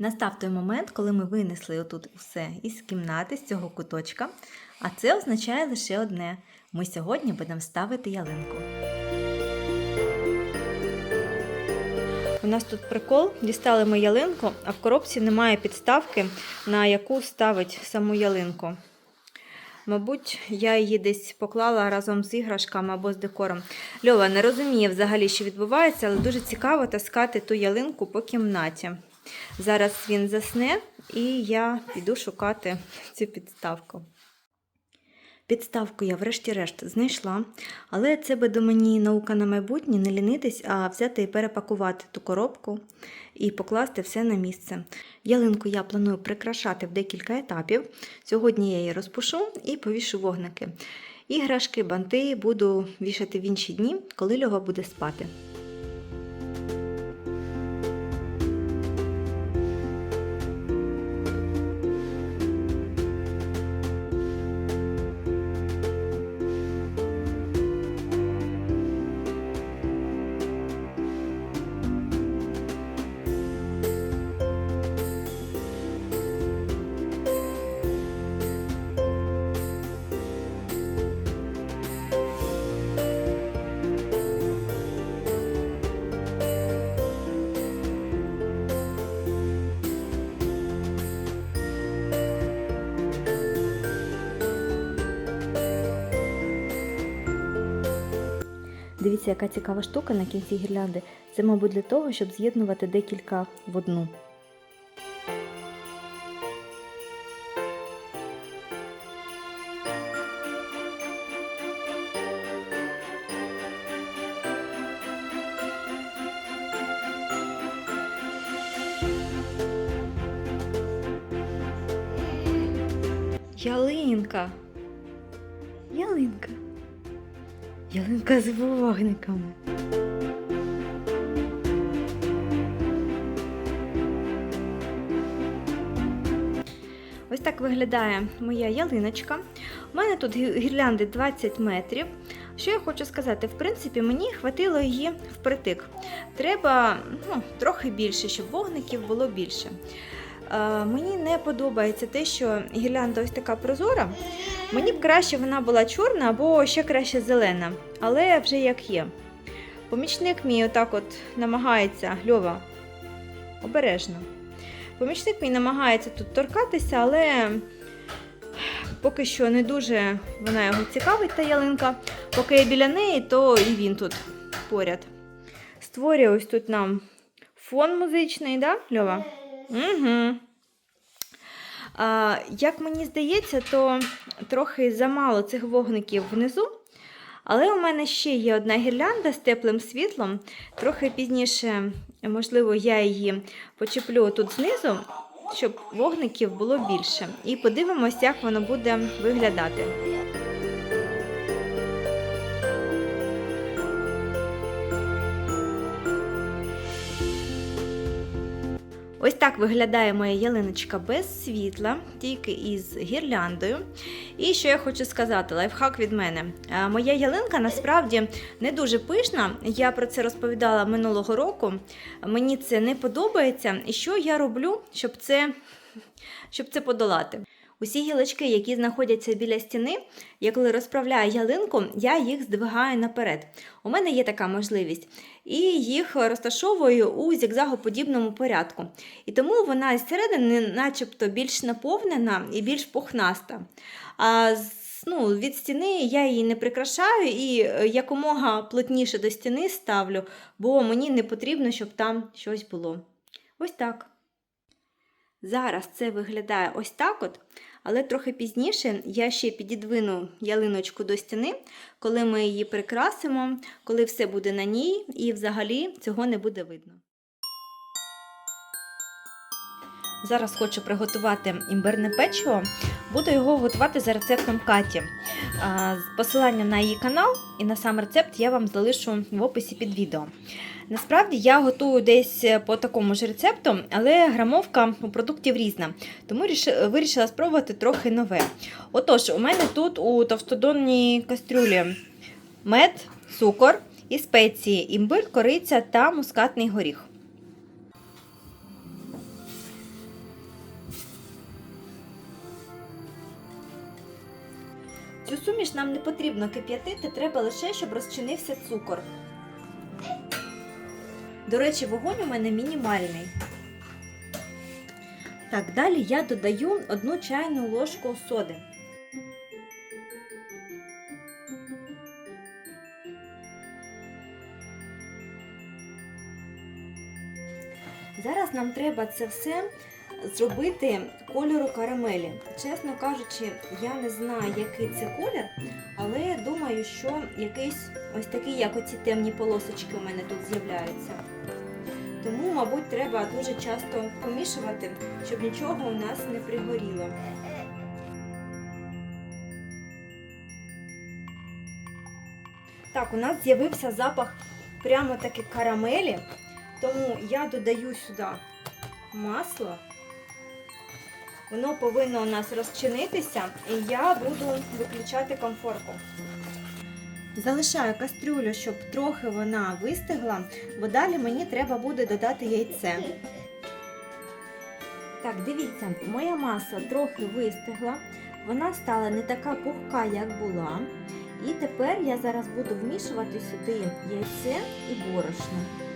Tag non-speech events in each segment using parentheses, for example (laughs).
Настав той момент, коли ми винесли отут все із кімнати, з цього куточка. А це означає лише одне: ми сьогодні будемо ставити ялинку. У нас тут прикол, дістали ми ялинку, а в коробці немає підставки, на яку ставить саму ялинку. Мабуть, я її десь поклала разом з іграшками або з декором. Льова не розуміє взагалі, що відбувається, але дуже цікаво таскати ту ялинку по кімнаті. Зараз він засне, і я піду шукати цю підставку. Підставку я, врешті-решт, знайшла, але це би до мені наука на майбутнє не лінитись, а взяти і перепакувати ту коробку і покласти все на місце. Ялинку я планую прикрашати в декілька етапів. Сьогодні я її розпушу і повішу вогники. Іграшки, банти буду вішати в інші дні, коли Льова буде спати. Дивіться, яка цікава штука на кінці гірлянди. Це, мабуть, для того, щоб з'єднувати декілька в одну. Ялинка. Ялинка. Ялинка з вогниками. Ось так виглядає моя ялиночка. У мене тут гірлянди 20 метрів. Що я хочу сказати, в принципі, мені хватило її впритик. Треба ну, трохи більше, щоб вогників було більше. Мені не подобається те, що гірлянда ось така прозора. Мені б краще вона була чорна або ще краще зелена, але вже як є. Помічник мій отак от намагається, Льова, обережно. Помічник мій намагається тут торкатися, але поки що не дуже вона його цікавить, та ялинка. Поки я біля неї, то і він тут поряд. Створює ось тут нам фон музичний, да, Льова? Угу. А, як мені здається, то трохи замало цих вогників внизу. Але у мене ще є одна гірлянда з теплим світлом. Трохи пізніше, можливо, я її почеплю тут знизу, щоб вогників було більше. І подивимось, як воно буде виглядати. Ось так виглядає моя ялиночка без світла, тільки із гірляндою. І що я хочу сказати, лайфхак від мене. Е, Моя ялинка насправді не дуже пишна. Я про це розповідала минулого року. Мені це не подобається. І що я роблю, щоб це, щоб це подолати? Усі гілочки, які знаходяться біля стіни, я коли розправляю ялинку, я їх здвигаю наперед. У мене є така можливість. І їх розташовую у зігзагоподібному порядку. І тому вона зсередини начебто більш наповнена і більш пухнаста. А ну, від стіни я її не прикрашаю і е, якомога плотніше до стіни ставлю, бо мені не потрібно, щоб там щось було. Ось так. Зараз це виглядає ось так от, але трохи пізніше я ще підідвину ялиночку до стіни, коли ми її прикрасимо, коли все буде на ній і взагалі цього не буде видно. Зараз хочу приготувати імбирне печиво. Буду його готувати за рецептом Каті. Посилання на її канал і на сам рецепт я вам залишу в описі під відео. Насправді я готую десь по такому ж рецепту, але грамовка у продуктів різна, тому вирішила спробувати трохи нове. Отож, у мене тут у товстодонній кастрюлі мед, цукор і спеції, імбир, кориця та мускатний горіх. Цю суміш нам не потрібно кип'ятити, треба лише, щоб розчинився цукор. До речі, вогонь у мене мінімальний. Так, далі я додаю одну чайну ложку соди. Зараз нам треба це все зробити кольору карамелі. Чесно кажучи, я не знаю, який це колір, але думаю, що якийсь ось такий, як оці темні полосочки у мене тут з'являються. Тому, мабуть, треба дуже часто помішувати, щоб нічого у нас не пригоріло. Так, у нас з'явився запах прямо таки карамелі, тому я додаю сюди масло. Воно повинно у нас розчинитися, і я буду виключати комфорку. Залишаю кастрюлю, щоб трохи вона вистигла, бо далі мені треба буде додати яйце. Так, дивіться, моя маса трохи вистигла, вона стала не така пухка, як була. І тепер я зараз буду вмішувати сюди яйце і борошно.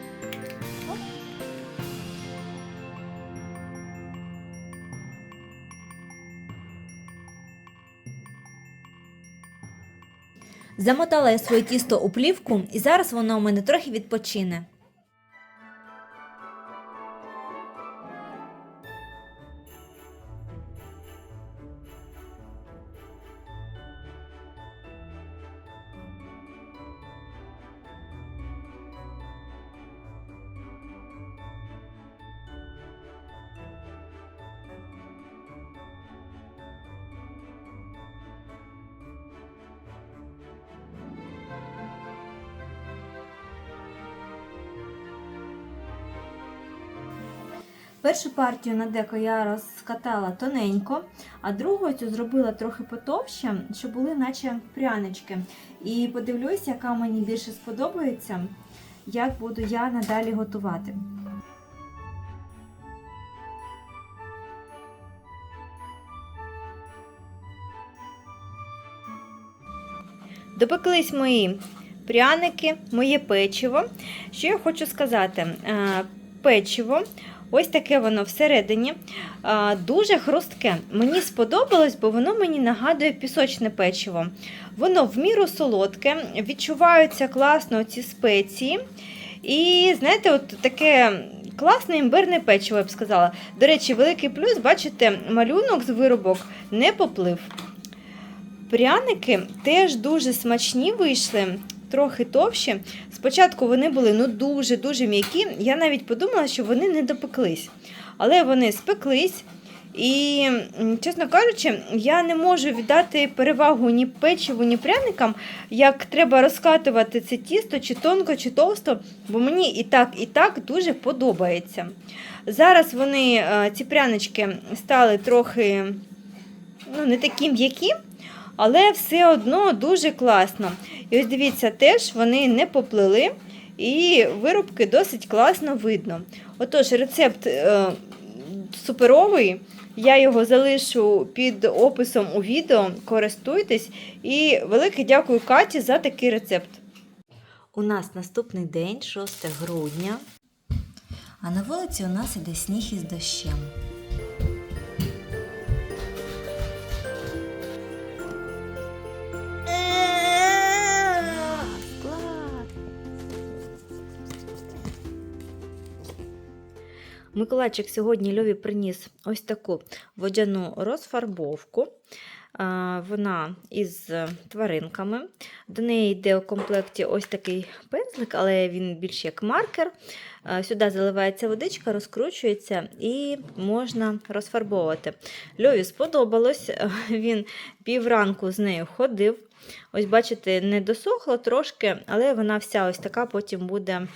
Замотала я своє тісто у плівку, і зараз воно у мене трохи відпочине. Першу партію на деко я розкатала тоненько, а другу цю зробила трохи потовще, щоб були наче прянички. І подивлюсь, яка мені більше сподобається, як буду я надалі готувати. Допеклись мої пряники, моє печиво. Що я хочу сказати? Е, Печиво Ось таке воно всередині. Дуже хрустке. Мені сподобалось, бо воно мені нагадує пісочне печиво. Воно в міру солодке, відчуваються класно ці спеції. І, знаєте, от таке класне імбирне печиво, я б сказала. До речі, великий плюс, бачите, малюнок з виробок не поплив. Пряники теж дуже смачні вийшли трохи товщі. Спочатку вони були ну дуже-дуже м'які. Я навіть подумала, що вони не допеклись. Але вони спеклись. І, чесно кажучи, я не можу віддати перевагу ні печиву, ні пряникам, як треба розкатувати це тісто, чи тонко, чи товсто, бо мені і так, і так дуже подобається. Зараз вони, е, ці прянички, стали трохи ну, не такі м'які, але все одно дуже класно. І ось дивіться, теж вони не поплили, і виробки досить класно видно. Отож, рецепт е, суперовий. Я його залишу під описом у відео. Користуйтесь. І велике дякую Каті за такий рецепт. У нас наступний день, 6 грудня. А на вулиці у нас іде сніг із дощем. Миколайчик сьогодні Льові приніс ось таку водяну розфарбовку. Вона із тваринками. До неї йде у комплекті ось такий пензлик, але він більш як маркер. Сюди заливається водичка, розкручується і можна розфарбовувати. Льові сподобалось, (laughs) він півранку з нею ходив. Ось, бачите, не досохло трошки, але вона вся ось така потім буде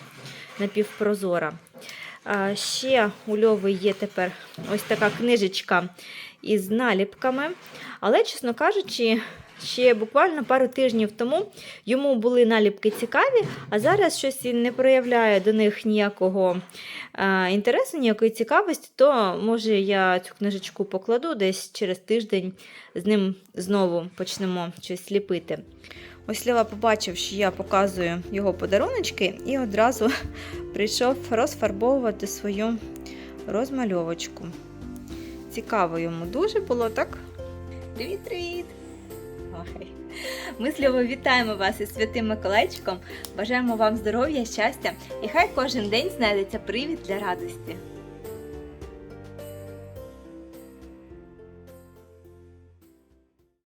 напівпрозора. Ще у Льови є тепер ось така книжечка із наліпками. Але, чесно кажучи, ще буквально пару тижнів тому йому були наліпки цікаві, а зараз щось він не проявляє до них ніякого інтересу, ніякої цікавості, то може я цю книжечку покладу десь через тиждень з ним знову почнемо щось ліпити. Ось Лева побачив, що я показую його подаруночки, і одразу (laughs) прийшов розфарбовувати свою розмальовочку. Цікаво йому дуже було, так? Привіт-привіт! Ми з Льовою вітаємо вас із святим Миколайчиком. Бажаємо вам здоров'я, щастя і хай кожен день знайдеться привід для радості.